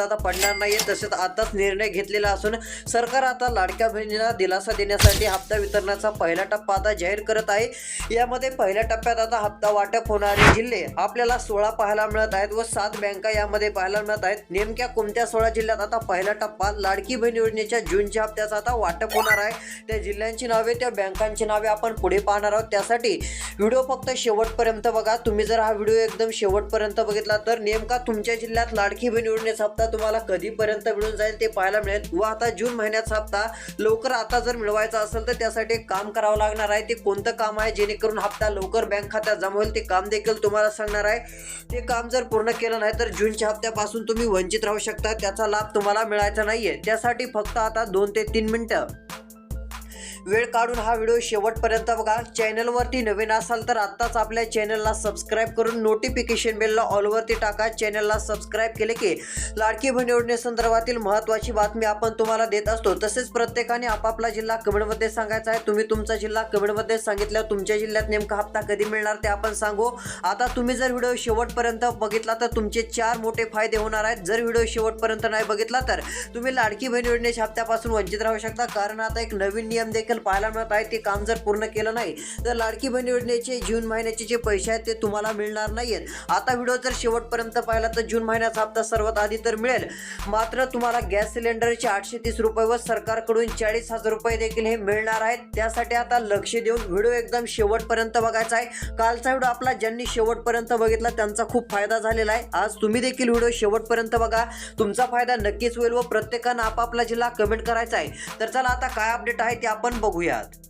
आता पडणार नाहीये. तसेच आताच निर्णय घेतलेला असून सरकार आता लाडक्या बहिणीला दिलासा देण्यासाठी हप्ता वितरणाचा पहिला टप्पा आता जाहीर करत आहे. यामध्ये पहिल्या टप्प्यात आता हप्ता वाटप होणारे जिल्हे आपल्याला सोळा पाहायला मिळत आहेत व सात बँका यामध्ये पाहायला मिळत आहेत. नेमक्या कोणत्या सोळा जिल्ह्यात आता पहिला टप्पा लाडकी बहीण योजनेच्या जूनच्या हप्त्याचा आता वाटप होणार आहे? त्या जिल्ह्यांची नावे त्या बँकांची नावे आपण पुढे पाहणार आहोत. त्यासाठी व्हिडिओ फक्त शेवटपर्यंत बघा. तुम्ही जर हा व्हिडिओ एकदम शेवटपर्यंत बघितला तर नेमका तुमच्या जिल्ह्यात लाडकी बहीण योजनेचा हप्ता तुम्हाला कधीपर्यंत मिळून जाईल ते पाहायला मिळेल. व आता जून महिन्याचा हप्ता लवकर आता जर मिळवायचा असेल तर त्यासाठी एक काम करावं लागणार आहे. ते कोणतं काम आहे? जेणेकरून हप्ता लवकर बँक खात्यात जमा होईल. ते काम देखील तुम्हाला सांगणार आहे. ते काम जर पूर्ण केलं नाही तर जूनच्या हप्त्यापासून तुम्ही वंचित राहू शकता. त्याचा लाभ तुम्हाला मिळायचा नाहीये. त्यासाठी फक्त आता दोन ते तीन मिनिटं. वेळ काढून हा व्हिडिओ शेवटपर्यंत बघा. चॅनलवरती नवीन असाल तर आत्ताच आपल्या चॅनलला सबस्क्राईब करून नोटिफिकेशन बेलला ऑलवरती टाका. चॅनलला सबस्क्राईब केले की लाडकी बहीण योजनेसंदर्भातील महत्त्वाची बातमी आपण तुम्हाला देत असतो. तसेच प्रत्येकाने आपापला जिल्हा कमेंटमध्ये सांगायचा आहे. तुम्ही तुमचा जिल्हा कमेंटमध्ये सांगितल्यावर तुमच्या जिल्ह्यात नेमका हप्ता कधी मिळणार ते आपण सांगू. आता तुम्ही जर व्हिडिओ शेवटपर्यंत बघितला तर तुमचे चार मोठे फायदे होणार आहेत. जर व्हिडिओ शेवटपर्यंत नाही बघितला तर तुम्ही लाडकी बहीण योजनेच्या हप्त्यापासून वंचित राहू शकता. कारण आता एक नवीन नियम देखील पाहायला मिळत आहे ते काम जर पूर्ण केलं नाही तर लाडकी बहीण योजनेचे जून महिन्याचे जे पैसे आहेत ते तुम्हाला मिळणार नाहीयेत. आता व्हिडिओ जर शेवटपर्यंत पाहिला तर जून महिन्याचा हप्ता सर्वात आधी तर मिळेल. मात्र तुम्हाला गॅस सिलेंडरचे आठशे तीस रुपये व सरकारकडून चाळीस हजार रुपये देखील हे मिळणार आहेत. त्यासाठी आता लक्ष देऊन व्हिडिओ एकदम शेवटपर्यंत बघायचा आहे. कालचा व्हिडिओ आपला ज्यांनी शेवटपर्यंत बघितला त्यांचा खूप फायदा झालेला आहे. आज तुम्ही देखील व्हिडिओ शेवटपर्यंत बघा. तुमचा फायदा नक्कीच होईल व प्रत्येकानं आपापला जिल्हा कमेंट करायचा आहे. तर चला आता काय अपडेट आहे ते आपण बघूयात.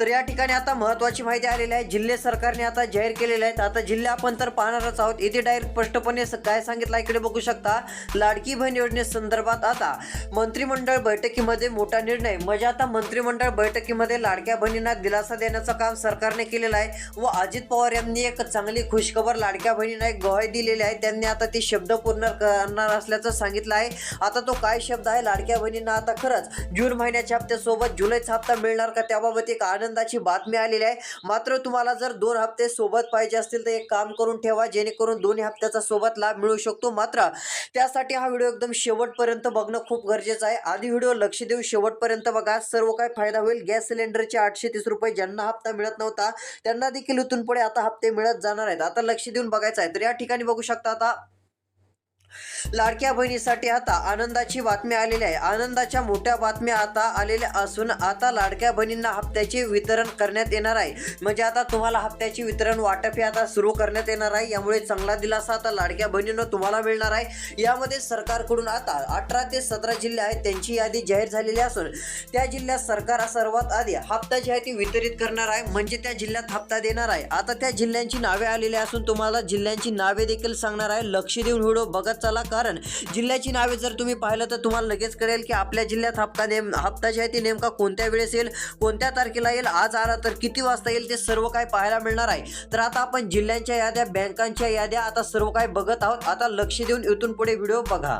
तर या ठिकाणी आता महत्वाची माहिती आलेली आहे. जिल्हे सरकारने आता जाहीर केलेले आहेत. आता जिल्हे आपण तर पाहणारच आहोत. इथे डायरेक्ट स्पष्टपणे काय सांगितलं आहे इकडे बघू शकता. लाडकी बहीण योजनेसंदर्भात आता मंत्रिमंडळ बैठकीमध्ये मोठा निर्णय. म्हणजे आता मंत्रिमंडळ बैठकीमध्ये लाडक्या बहिणींना दिलासा देण्याचं काम सरकारने केलेलं आहे व अजित पवार यांनी एक चांगली खुशखबर लाडक्या बहिणींना एक ग्वाही दिलेली आहे. त्यांनी आता ते शब्द पूर्ण करणार असल्याचं सांगितलं आहे. आता तो काय शब्द आहे? लाडक्या बहिणींना आता खरंच जून महिन्याच्या हप्त्यासोबत जुलैचा हप्ता मिळणार का? त्याबाबत एक आनंदाची बातमी आलेली आहे. मात्र तुम्हाला जर दोन हप्ते सोबत पाहिजे असतील तर एक काम करून ठेवा जेणेकरून दोन्ही हप्त्याचा सोबत लाभ मिळू शकतो. मात्र त्यासाठी हा व्हिडिओ एकदम शेवटपर्यंत बघणं खूप गरजेचं आहे. आधी व्हिडिओ लक्ष देऊन शेवटपर्यंत बघा. सर्व काय फायदा होईल? गॅस सिलेंडरचे आठशे तीस रुपये ज्यांना हप्ता मिळत नव्हता त्यांना देखील इथून पुढे आता हप्ते मिळत जाणार आहेत. आता लक्ष देऊन बघायचं आहे. तर या ठिकाणी बघू शकता आता लाडक्या बहिणीसाठी आता आनंदाची बातमी आलेली आहे. आनंदाच्या मोठ्या बातम्या आता आलेल्या असून आता लाडक्या बहिणींना हप्त्याचे वितरण करण्यात येणार आहे. म्हणजे आता तुम्हाला हप्त्याचे वितरण वाटप हे आता सुरू करण्यात येणार आहे. यामुळे चांगला दिलासा आता लाडक्या बहिणींना तुम्हाला मिळणार आहे. यामध्ये सरकारकडून आता अठरा ते सतरा जिल्हे आहेत. त्यांची यादी जाहीर झालेली असून त्या जिल्ह्यात सरकार सर्वात आधी हप्ता जे आहे ते वितरित करणार आहे. म्हणजे त्या जिल्ह्यात हप्ता देणार आहे. आता त्या जिल्ह्यांची नावे आलेली असून तुम्हाला जिल्ह्यांची नावे देखील सांगणार आहे. लक्ष देऊन व्हिडिओ बघत चला कारण जिल्ह्याची नावे जर तुम्ही पाहिलं तर तुम्हाला लगेच कळेल की आपल्या जिल्ह्यात हप्ता नेम हप्ता जे आहे ते नेमका कोणत्या वेळेस येईल कोणत्या तारखेला येईल आज आला तर किती वाजता येईल ते सर्व काय पाहायला मिळणार आहे. तर आता आपण जिल्ह्यांच्या याद्या बँकांच्या याद्या आता सर्व काय बघत आहोत. आता लक्ष देऊन इथून पुढे व्हिडिओ बघा.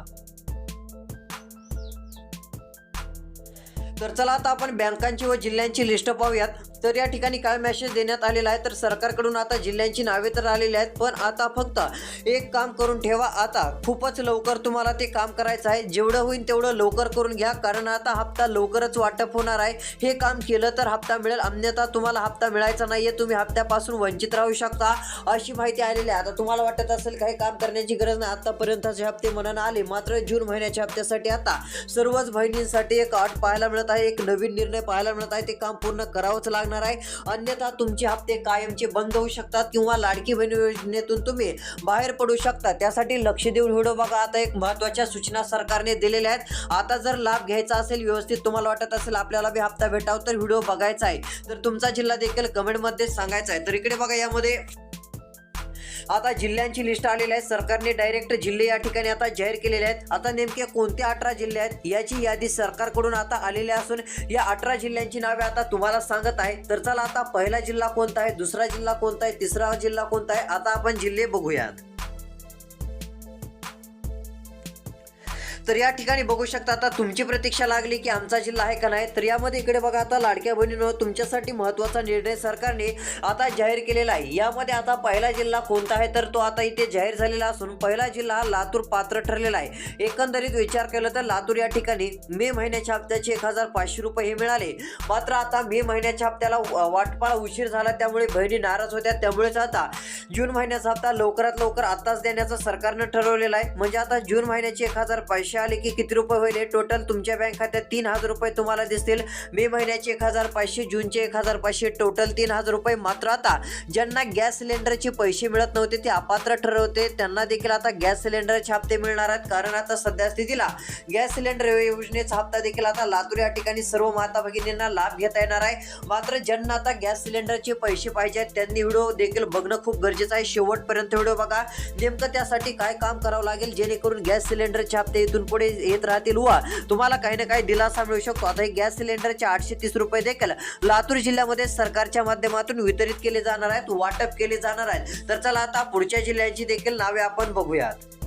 तर चला आता आपण बँकांची व जिल्ह्यांची लिस्ट पाहूयात. तर या ठिकाणी काय मेसेज देण्यात आलेला आहे? तर सरकारकडून आता जिल्ह्यांची नावे तर आलेली आहेत पण आता फक्त एक काम करून ठेवा. आता खूपच लवकर तुम्हाला ते काम करायचं आहे. जेवढं होईल तेवढं लवकर करून घ्या कारण आता हप्ता लवकरच वाटप होणार आहे. हे काम केलं तर हप्ता मिळेल. अन्यथा तुम्हाला हप्ता मिळायचा नाही आहे तुम्ही हप्त्यापासून वंचित राहू शकता अशी माहिती आलेली आहे. आता तुम्हाला वाटत असेल काही काम करण्याची गरज नाही. आतापर्यंतचे हप्ते मनानं आले. मात्र जून महिन्याच्या हप्त्यासाठी आता सर्वच बहिणींसाठी एक अट पाहायला मिळत आहे. एक नवीन निर्णय पाहायला मिळत आहे. ते काम पूर्ण करावंच लागणार आहे. अन्यथा तुमचे हप्ते कायमचे बंद होऊ शकतात किंवा लाडकी बहीण योजनेतून तुम्ही बाहेर पडू शकता. त्यासाठी लक्ष देऊन व्हिडिओ बघा. आता एक महत्त्वाच्या सूचना सरकारने दिलेल्या आहेत. आता जर लाभ घ्यायचा असेल व्यवस्थित तुम्हाला वाटत असेल आपल्याला बी हप्ता भेटावं तर व्हिडिओ बघायचा आहे. तर तुमचा जिल्हा देखील कमेंटमध्ये सांगायचा आहे. तर इकडे बघा यामध्ये आता जिल्ह्यांची लिस्ट आलेली आहे. सरकारने डायरेक्ट जिल्हे या ठिकाणी आता जाहीर केलेले आहेत. आता नेमके कोणते अठरा जिल्हे आहेत याची यादी सरकारकडून आता आलेली असून या अठरा जिल्ह्यांची नावे आता तुम्हाला सांगत आहे. तर चला आता पहिला जिल्हा कोणता आहे दुसरा जिल्हा कोणता आहे तिसरा जिल्हा कोणता आहे आता आपण जिल्हे बघूयात. तर या ठिकाणी बघू शकता आता तुमची प्रतीक्षा लागली की आमचा जिल्हा आहे का नाही? तर यामध्ये इकडे बघा आता लाडक्या बहिणीनं तुमच्यासाठी महत्त्वाचा निर्णय सरकारने आता जाहीर केलेला आहे. यामध्ये आता पहिला जिल्हा कोणता आहे? तर तो आता इथे जाहीर झालेला असून पहिला जिल्हा हा लातूर पात्र ठरलेला आहे. एकंदरीत विचार केला तर लातूर या ठिकाणी मे महिन्याच्या हप्त्याचे एक हजार पाचशे रुपये हे मिळाले. मात्र आता मे महिन्याच्या हप्त्याला वाटपाळा उशीर झाला त्यामुळे बहिणी नाराज होत्या. त्यामुळेच आता जून महिन्याचा हप्ता लवकरात लवकर आताच देण्याचं सरकारनं ठरवलेलं आहे. म्हणजे आता जून महिन्याचे एक हजार पाचशे आले की किती रुपये होईल टोटल तुमच्या बँक खात्यात तीन हजार रुपये तुम्हाला दिसतील. मे महिन्याचे एक हजार पाचशे जूनचे एक हजार पाचशे टोटल तीन हजार रुपये. मात्र आता ज्यांना गॅस सिलेंडरचे पैसे मिळत नव्हते ते अपात्र ठरवते त्यांना देखील आता गॅस सिलेंडरचे हप्ते मिळणार आहेत. कारण आता सध्या स्थितीला गॅस सिलेंडर योजनेचा हप्ता देखील आता लातूर या ठिकाणी सर्व माता भगिनींना लाभ घेता येणार आहे. मात्र ज्यांना आता गॅस सिलेंडरचे पैसे पाहिजे आहेत त्यांनी व्हिडिओ देखील बघणं खूप गरजेचं आहे. शेवटपर्यंत व्हिडिओ बघा. नेमकं त्यासाठी काय काम करावं लागेल? जेणेकरून गॅस सिलेंडरचे हप्ते इथून पुढे येत राहतील. व तुम्हाला काही ना काही दिलासा मिळू शकतो. आता हे गॅस सिलेंडरचे आठशे तीस रुपये देखील लातूर जिल्ह्यामध्ये सरकारच्या माध्यमातून वितरित केले जाणार आहेत वाटप केले जाणार आहेत. तर चला आता पुढच्या जिल्ह्यांची देखील नावे आपण बघूयात.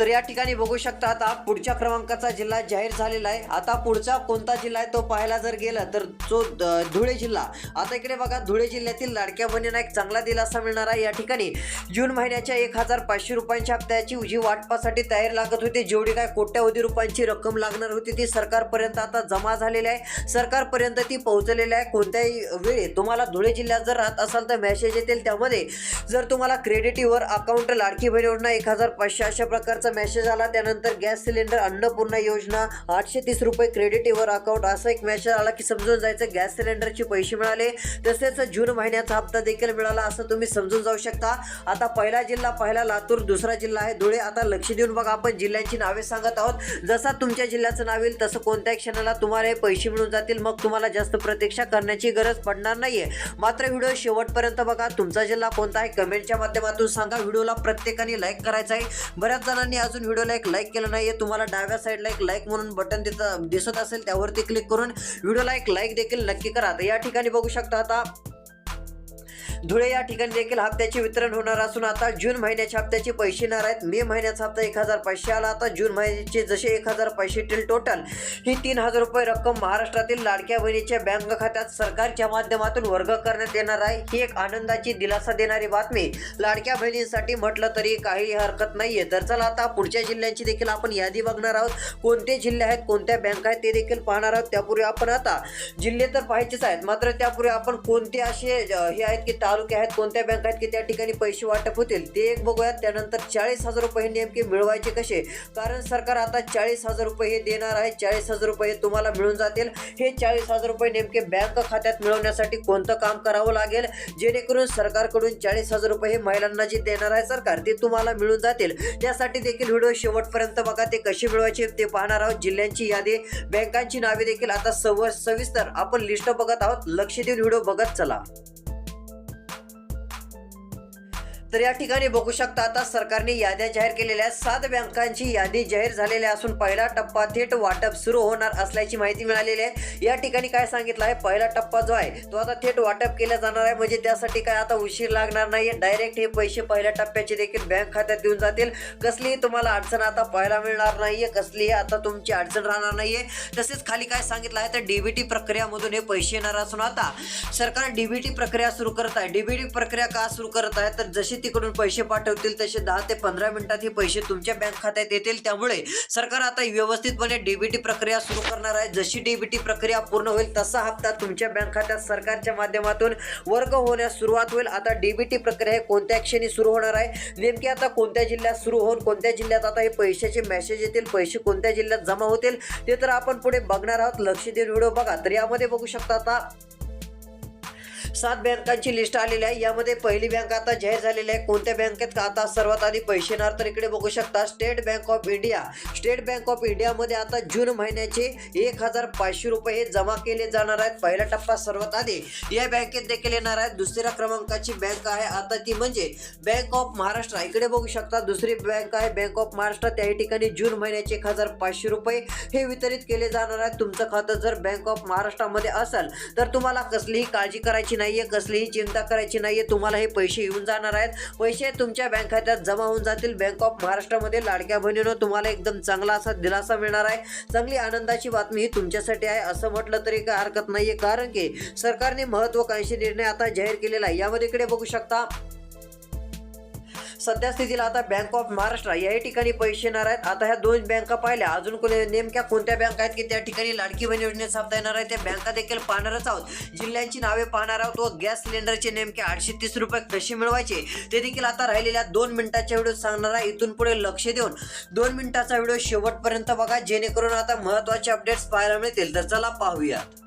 तर या ठिकाणी बघू शकता आता पुढच्या क्रमांकाचा जिल्हा जाहीर झालेला आहे. आता पुढचा कोणता जिल्हा आहे तो पाहायला जर गेला तर जो द- धुळे जिल्हा. आता इकडे बघा धुळे जिल्ह्यातील लाडक्या बहिणींना एक चांगला दिलासा मिळणार आहे. या ठिकाणी जून महिन्याच्या एक हजार पाचशे रुपयांच्या हप्त्याची जी वाटपासाठी तयारी लागत होती. जेवढी काय कोट्यावधी रुपयांची रक्कम लागणार होती ती सरकारपर्यंत आता जमा झालेली आहे. सरकारपर्यंत ती पोहोचलेली आहे. कोणत्याही वेळी तुम्हाला धुळे जिल्ह्यात जर राहत असाल तर मेसेज येतील. त्यामध्ये जर तुम्हाला क्रेडिटीवर अकाउंट लाडकी बहिणीवरनं एक हजार पाचशे अशा प्रकारचा मेसेज आला. त्यानंतर गॅस सिलेंडर अन्नपूर्णा योजना आठशे तीस रुपये क्रेडिटीवर अकाउंट असा एक मेसेज आला की समजून जायचं गॅस सिलेंडरचे पैसे मिळाले. तसेच जून महिन्याचा हप्ता देखील मिळाला असं तुम्ही समजून जाऊ शकता. आता पहिला जिल्हा पहिला लातूर दुसरा जिल्हा आहे. धुळे आता लक्ष देऊन बघा आपण जिल्ह्यांची नावे सांगत आहोत. जसा तुमच्या जिल्ह्याचं नाव येईल तसं कोणत्याही क्षणाला तुम्हाला हे पैसे मिळून जातील. मग तुम्हाला जास्त प्रतीक्षा करण्याची गरज पडणार नाहीये. मात्र व्हिडिओ शेवटपर्यंत बघा. तुमचा जिल्हा कोणता आहे कमेंटच्या माध्यमातून सांगा. व्हिडिओला प्रत्येकाने लाईक करायचा आहे. बऱ्याच जणांनी अजून व्हिडिओला एक लाईक केलं नाहीये तुम्हाला डाव्या साईडला एक लाईक म्हणून बटन तिथं दिसत असेल त्यावरती क्लिक करून व्हिडिओला एक लाईक देखील नक्की करा. तर या ठिकाणी बघू शकता आता धुळे या ठिकाणी देखील हप्त्याचे वितरण होणार असून आता जून महिन्याच्या हप्त्याचे पैसे येणार आहेत. मे महिन्याचा हप्ता एक हजार पाचशे आला. आता जून महिन्याचे जसे एक हजार पैसे येतील टोटल ही तीन हजार रुपये रक्कम महाराष्ट्रातील लाडक्या बहिणीच्या बँक खात्यात सरकारच्या माध्यमातून वर्ग करण्यात येणार आहे. ही एक आनंदाची दिलासा देणारी बातमी लाडक्या बहिणींसाठी म्हटलं तरी काही हरकत नाहीये. तर चला आता पुढच्या जिल्ह्यांची देखील आपण यादी बघणार आहोत. कोणते जिल्हे आहेत कोणत्या बँक आहेत ते देखील पाहणार आहोत. त्यापूर्वी आपण आता जिल्हे तर पाहायचेच आहेत. मात्र त्यापूर्वी आपण कोणते असे हे आहेत की तालुके आहेत कोणत्या बँक आहेत की त्या ठिकाणी पैसे वाटप होतील ते एक बघूयात. त्यानंतर चाळीस हजार रुपये हे नेमके मिळवायचे कसे? कारण सरकार आता चाळीस हजार रुपये हे देणार आहे. चाळीस हजार रुपये तुम्हाला मिळून जातील. हे चाळीस हजार रुपये नेमके बँक खात्यात मिळवण्यासाठी कोणतं काम करावं लागेल? जेणेकरून सरकारकडून चाळीस हजार रुपये हे महिलांना जे देणार आहे सरकार ते तुम्हाला मिळून जातील. त्यासाठी देखील व्हिडिओ शेवटपर्यंत बघा ते कसे मिळवायचे ते पाहणार आहोत. जिल्ह्यांची यादी बँकांची नावे देखील आता सव सविस्तर आपण लिस्ट बघत आहोत. लक्ष देऊन व्हिडिओ बघत चला. तर या ठिकाणी बघू शकता आता सरकारने याद्या जाहीर केलेल्या आहेत. सात बँकांची यादी जाहीर झालेली असून पहिला टप्पा थेट वाटप सुरू होणार असल्याची माहिती मिळालेली आहे. या ठिकाणी काय सांगितलं आहे? पहिला टप्पा जो आहे तो आता थेट वाटप केला जाणार आहे. म्हणजे त्यासाठी काय आता उशीर लागणार नाही डायरेक्ट हे पैसे पहिल्या टप्प्याचे देखील बँक खात्यात देऊन जातील. कसलीही तुम्हाला अडचण आता पाहायला मिळणार नाहीये. कसलीही आता तुमची अडचण राहणार नाहीये. तसेच खाली काय सांगितलं आहे? तर डीबीटी प्रक्रियामधून हे पैसे येणार असून आता सरकार डीबीटी प्रक्रिया सुरू करत आहे. डीबीटी प्रक्रिया का सुरू करत आहे? तर जशी जसे तिकडून पैसे पाठवतील तसे दहा ते पंधरा मिनिटात हे पैसे तुमच्या बँक खात्यात येतील. त्यामुळे सरकार आता व्यवस्थितपणे डीबीटी प्रक्रिया सुरू करणार आहे. जशी डीबीटी प्रक्रिया पूर्ण होईल तसा हप्ता तुमच्या बँक खात्यात सरकारच्या माध्यमातून वर्ग होण्यास सुरुवात होईल. आता डीबीटी प्रक्रिया हे कोणत्या क्षणी सुरू होणार आहे? नेमकी आता कोणत्या जिल्ह्यात सुरू होऊन कोणत्या जिल्ह्यात आता हे पैशाचे मेसेज येतील पैसे कोणत्या जिल्ह्यात जमा होतील ते तर आपण पुढे बघणार आहोत. लक्ष देऊन व्हिडिओ बघा. तर यामध्ये बघू शकता आता सात बँकांची लिस्ट आलेली आहे. यामध्ये पहिली बँक आता जाहीर झालेली आहे. कोणत्या बँकेत आता सर्वात आधी पैसे येणार तर इकडे बघू शकता. State Bank of India. State Bank of इंडियामध्ये आता जून महिन्याचे एक हजार पाचशे रुपये हे जमा केले जाणार आहेत. पहिला टप्पा सर्वात आधी या बँकेत देखील येणार आहे. दुसऱ्या क्रमांकाची बँक आहे. आता ती म्हणजे बँक ऑफ महाराष्ट्र. इकडे बघू शकता दुसरी बँक आहे. Bank of Maharashtra. त्याही ठिकाणी जून महिन्याचे एक हजार पाचशे रुपये हे वितरित केले जाणार आहेत तुमचं खातं जर बँक ऑफ महाराष्ट्रामध्ये असेल तर तुम्हाला कसलीही काळजी करायची नाही. नाहीये कसलीही चिंता करायची नाहीये तुम्हाला हे पैसे येऊन जाणार आहेत. पैसे तुमच्या बँक खात्यात जमा होऊन जातील. बँक ऑफ महाराष्ट्रामध्ये लाडक्या बहिणीनं तुम्हाला एकदम चांगला असा दिलासा मिळणार आहे. चांगली आनंदाची बातमी ही तुमच्यासाठी आहे. असं म्हटलं तरी काय हरकत नाहीये कारण की सरकारने महत्वाकांक्षी निर्णय आता जाहीर केलेला आहे. यामध्ये इकडे बघू शकता सध्या स्थितीला आता बँक ऑफ महाराष्ट्र याही ठिकाणी पैसे येणार आहेत. आता ह्या दोन बँका पाहिल्या अजून कोणी नेमक्या कोणत्या बँका आहेत की त्या ठिकाणी लाडकी बहीण योजनेत हप्ता येणार आहे? त्या बँका देखील पाहणारच आहोत. जिल्ह्यांची नावे पाहणार आहोत व गॅस सिलेंडरचे नेमके आठशे तीस रुपये कसे मिळवायचे? ते देखील आता राहिलेल्या दोन मिनिटाच्या व्हिडिओ सांगणार आहे. इथून पुढे लक्ष देऊन दोन मिनिटाचा व्हिडिओ शेवटपर्यंत बघा. जेणेकरून आता महत्त्वाचे अपडेट्स पाहायला मिळतील. तर चला पाहूयात.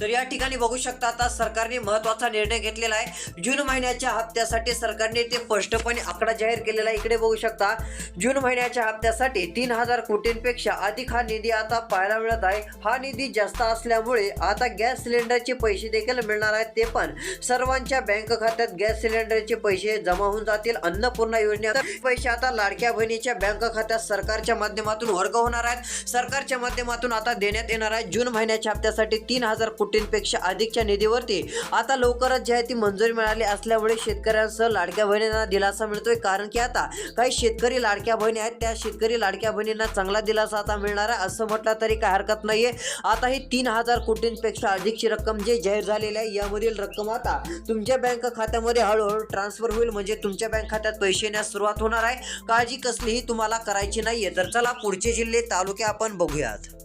तर या ठिकाणी बघू शकता आता सरकारने महत्त्वाचा निर्णय घेतलेला आहे. जून महिन्याच्या हप्त्यासाठी सरकारने ते स्पष्टपणे आकडा जाहीर केलेला आहे. इकडे बघू शकता जून महिन्याच्या हप्त्यासाठी तीन हजार कोटींपेक्षा अधिक हा निधी आता पाहायला मिळत आहे. हा निधी जास्त असल्यामुळे आता गॅस सिलेंडरचे पैसे देखील मिळणार आहेत. ते पण सर्वांच्या बँक खात्यात गॅस सिलेंडरचे पैसे जमा होऊन जातील. अन्नपूर्णा योजनेत पैसे आता लाडक्या बहिणीच्या बँक खात्यात सरकारच्या माध्यमातून वर्ग होणार आहेत. सरकारच्या माध्यमातून आता देण्यात येणार आहे. जून महिन्याच्या हप्त्यासाठी तीन हजार कोटींपेक्षा अधिकच्या निधीवरती. आता लवकरच जी आहे ती मंजुरी मिळाली असल्यामुळे शेतकऱ्यांसह लाडक्या बहिणींना दिलासा मिळतोय. कारण की आता काही शेतकरी लाडक्या बहिणी आहेत. त्या शेतकरी लाडक्या बहिणींना चांगला दिलासा आता मिळणार आहे असं म्हटलं तरी काय हरकत नाहीये. आता ही तीन हजार कोटींपेक्षा अधिकची रक्कम जे जाहीर झालेली आहे यामधील रक्कम आता तुमच्या बँक खात्यामध्ये हळूहळू ट्रान्सफर होईल. म्हणजे तुमच्या बँक खात्यात पैसे येण्यास सुरुवात होणार आहे. काळजी कसलीही तुम्हाला करायची नाहीये. तर चला पुढचे जिल्हे तालुके आपण बघूयात.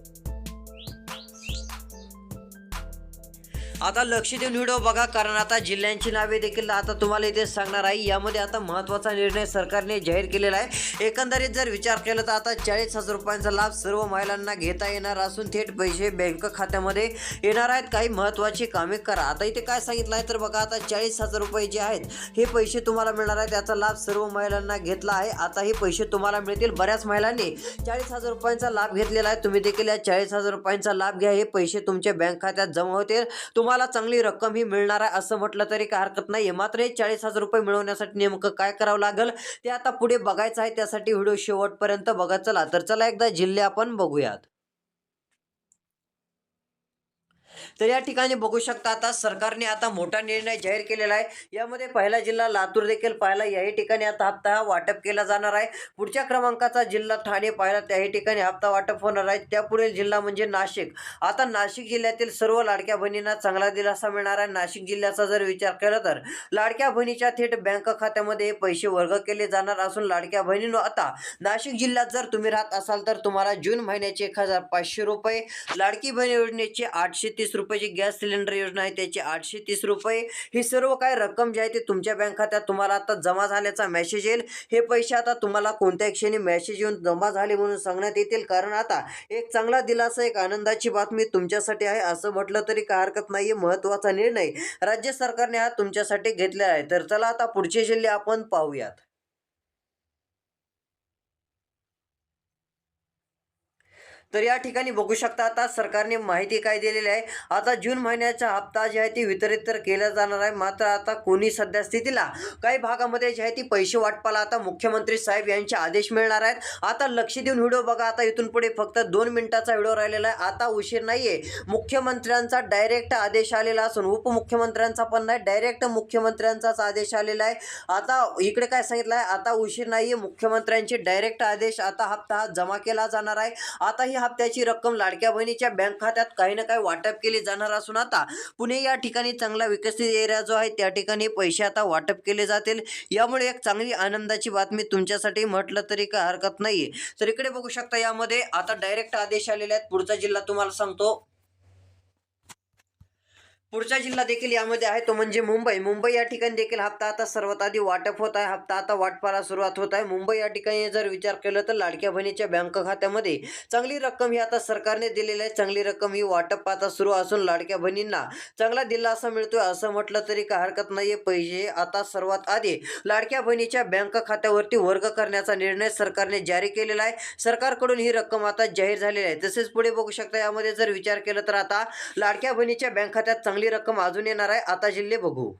आता लक्ष देऊन व्हिडिओ बघा कारण आता जिल्ह्यांची नावे देखील आता तुम्हाला इथे सांगणार आहे. यामध्ये आता महत्त्वाचा निर्णय सरकारने जाहीर केलेला आहे. एकंदरीत जर विचार केला तर आता चाळीस हजार रुपयांचा लाभ सर्व महिलांना घेता येणार असून थेट पैसे बँक खात्यामध्ये येणार आहेत. काही महत्त्वाची कामे करा. आता इथे काय सांगितलं आहे तर बघा आता चाळीस हजार रुपये जे आहेत हे पैसे तुम्हाला मिळणार आहे त्याचा लाभ सर्व महिलांना घेतला आहे. आता हे पैसे तुम्हाला मिळतील बऱ्याच महिलांनी. चाळीस हजार रुपयांचा लाभ घेतलेला आहे. तुम्ही देखील या चाळीस हजार रुपयांचा लाभ घ्या. हे पैसे तुमच्या बँक खात्यात जमा होतील. तुम्हाला चांगली रक्कम ही मिळणार आहे असं म्हटलं तरी काय हरकत नाही. मात्र हे चाळीस हजार रुपये मिळवण्यासाठी नेमकं काय करावं लागेल ते आता पुढे बघायचं आहे. त्यासाठी व्हिडिओ शेवटपर्यंत बघत चला तर चला एकदा जिल्हे आपण बघूयात. तर या ठिकाणी बघू शकता आता सरकारने आता मोठा निर्णय जाहीर केलेला आहे. यामध्ये पहिला जिल्हा लातूर देखील पाहिला याही ठिकाणी आता हप्ता हा वाटप केला जाणार आहे. पुढच्या क्रमांकाचा जिल्हा ठाणे पाहिला त्याही ठिकाणी हप्ता वाटप होणार आहे. त्यापुढील जिल्हा म्हणजे नाशिक. आता नाशिक जिल्ह्यातील सर्व लाडक्या बहिणींना चांगला दिलासा मिळणार आहे. नाशिक जिल्ह्याचा जर विचार केला तर लाडक्या बहिणीच्या थेट बँक खात्यामध्ये पैसे वर्ग केले जाणार असून लाडक्या बहिणीनं आता नाशिक जिल्ह्यात जर तुम्ही राहत असाल तर तुम्हाला जून महिन्याचे एक हजार पाचशे रुपये लाडकी बहीण योजनेचे आठशे तीस तीस रुपयाची गॅस सिलेंडर योजना आहे त्याची आठशे तीस रुपये. ही सर्व काय रक्कम जी आहे ती तुमच्या बँक खात्यात तुम्हाला आता जमा झाल्याचा मेसेज येईल. हे पैसे आता तुम्हाला कोणत्याही क्षणी मेसेज येऊन जमा झाले म्हणून सांगण्यात येतील. कारण आता एक चांगला दिलासा एक आनंदाची बातमी तुमच्यासाठी आहे असं म्हटलं तरी काय हरकत नाही महत्त्वाचा निर्णय राज्य सरकारने हा तुमच्यासाठी घेतला आहे. तर चला आता पुढचे जिल्हे आपण पाहूयात. तर या ठिकाणी बघू शकता आता सरकारने माहिती काय दिलेली आहे. आता जून महिन्याचा हप्ता जे आहे ती वितरित तर केला जाणार आहे. मात्र आता कोणी सध्या स्थितीला काही भागामध्ये जे आहे ती पैसे वाटपाला आता मुख्यमंत्री साहेब यांचे आदेश मिळणार आहेत. आता लक्ष देऊन व्हिडिओ बघा. आता इथून पुढे फक्त दोन मिनिटाचा व्हिडिओ राहिलेला आहे. आता उशीर नाहीये. मुख्यमंत्र्यांचा डायरेक्ट आदेश आलेला असून उपमुख्यमंत्र्यांचा पण नाही. डायरेक्ट मुख्यमंत्र्यांचाच आदेश आलेला आहे. आता इकडे काय सांगितलं आहे? आता उशीर नाहीये. मुख्यमंत्र्यांचे डायरेक्ट आदेश आता हप्ता हा जमा केला जाणार आहे. आता ही हप्त्याची रक्कम लाडक्या बहिणीच्या बँक खात्यात काही ना काही वाटप केली जाणार असून आता पुणे या ठिकाणी चांगला विकसित एरिया जो आहे त्या ठिकाणी पैसे आता वाटप केले जातील. यामुळे एक चांगली आनंदाची बातमी तुमच्यासाठी म्हटलं तरी काय हरकत नाही तर इकडे बघू शकता यामध्ये आता डायरेक्ट आदेश आलेले आहेत. पुढचा जिल्हा तुम्हाला सांगतो. पुढचा जिल्हा देखील यामध्ये आहे. तो म्हणजे मुंबई. मुंबई या ठिकाणी देखील हप्ता आता सर्वात आधी वाटप होत आहे. हप्ता आता वाटपाला सुरुवात होत आहे. मुंबई या ठिकाणी जर विचार केला तर लाडक्या बहिणीच्या बँक खात्यामध्ये चांगली रक्कम ही आता सरकारने दिलेली आहे. चांगली रक्कम ही वाटप आता सुरू असून लाडक्या बहिणींना चांगला दिलासा मिळतोय असं म्हटलं तरी काय हरकत नाहीये. पैसे आता सर्वात आधी लाडक्या बहिणीच्या बँक खात्यावरती वर्ग करण्याचा निर्णय सरकारने जारी केलेला आहे. सरकारकडून ही रक्कम आता जाहीर झालेली आहे. तसेच पुढे बघू शकता यामध्ये जर विचार केला तर आता लाडक्या बहिणीच्या बँक खात्यात चांगली रक्कम अजून येणार आहे. आता जिल्हे बघू.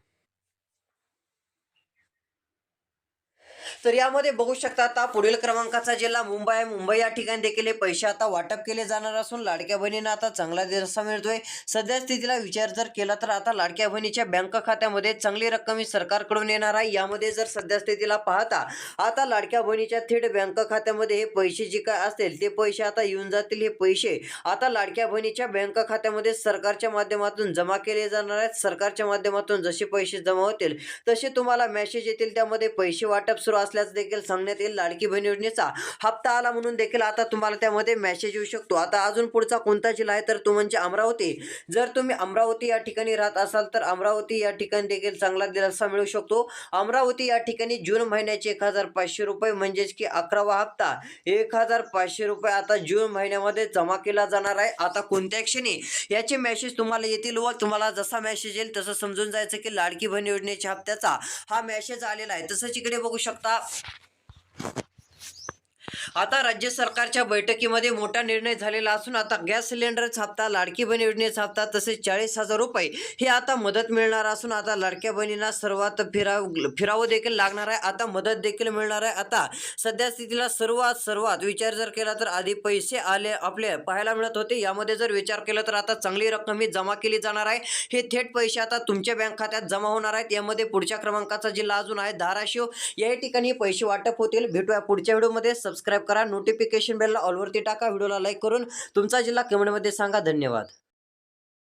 तर यामध्ये बघू शकता आता पुढील क्रमांकाचा जिल्हा मुंबई आहे. मुंबई या ठिकाणी देखील हे पैसे आता वाटप केले जाणार असून लाडक्या बहिणींना आता चांगला दिलासा मिळतोय. सध्या स्थितीला विचार जर केला तर आता लाडक्या बहिणीच्या बँक खात्यामध्ये चांगली रक्कम ही सरकारकडून येणार आहे. यामध्ये जर सध्या स्थितीला पाहता आता लाडक्या बहिणीच्या थेट बँक खात्यामध्ये हे पैसे जे काय असतील ते पैसे आता येऊन जातील. हे पैसे आता लाडक्या बहिणीच्या बँक खात्यामध्ये सरकारच्या माध्यमातून जमा केले जाणार आहेत. सरकारच्या माध्यमातून जसे पैसे जमा होतील तसे तुम्हाला मेसेज येतील. त्यामध्ये पैसे वाटप सुरू असल्याचं देखील सांगण्यात येईल. लाडकी बहीण योजनेचा हप्ता आला म्हणून देखील आता तुम्हाला त्यामध्ये मेसेज येऊ शकतो. आता अजून पुढचा कोणता जिल्हा आहे? तर तो म्हणजे अमरावती. जर तुम्ही अमरावती या ठिकाणी राहत असाल तर अमरावती या ठिकाणी देखील चांगला दिलासा मिळू शकतो. अमरावती या ठिकाणी जून महिन्याचे एक हजार पाचशे रुपये म्हणजेच की अकरावा हप्ता एक हजार पाचशे रुपये आता जून महिन्यामध्ये जमा केला जाणार आहे. आता कोणत्या क्षणी? याचे मेसेज तुम्हाला येतील व तुम्हाला जसा मेसेज येईल तसं समजून जायचं की लाडकी बहीण योजनेच्या हप्त्याचा हा मेसेज आलेला आहे. तसंच इकडे बघू शकता up. आता राज्य सरकारच्या बैठकीमध्ये मोठा निर्णय झालेला असून आता गॅस सिलेंडरचा हप्ता लाडकी बहीण योजनेचा हप्ता तसेच चाळीस हजार रुपये हे आता मदत मिळणार असून आता लाडक्या बहिणींना सर्वात फिराव फिरावं देखील लागणार आहे. आता मदत देखील मिळणार आहे. आता सध्या स्थितीला सर्वात सर्वात विचार जर केला तर आधी पैसे आले आपले पाहायला मिळत होते. यामध्ये जर विचार केला तर आता चांगली रक्कम ही जमा केली जाणार आहे. हे थेट पैसे आता तुमच्या बँक खात्यात जमा होणार आहेत. यामध्ये पुढच्या क्रमांकाचा जिल्हा अजून आहे धाराशिव. याही ठिकाणी पैसे वाटप होतील. भेटूया पुढच्या व्हिडिओमध्ये. सबस्क्राईब करा. नोटिफिकेशन बेलला ऑलवरती टाका. व्हिडिओला लाईक करून तुमचा जिल्हा कमेंटमध्ये सांगा. धन्यवाद.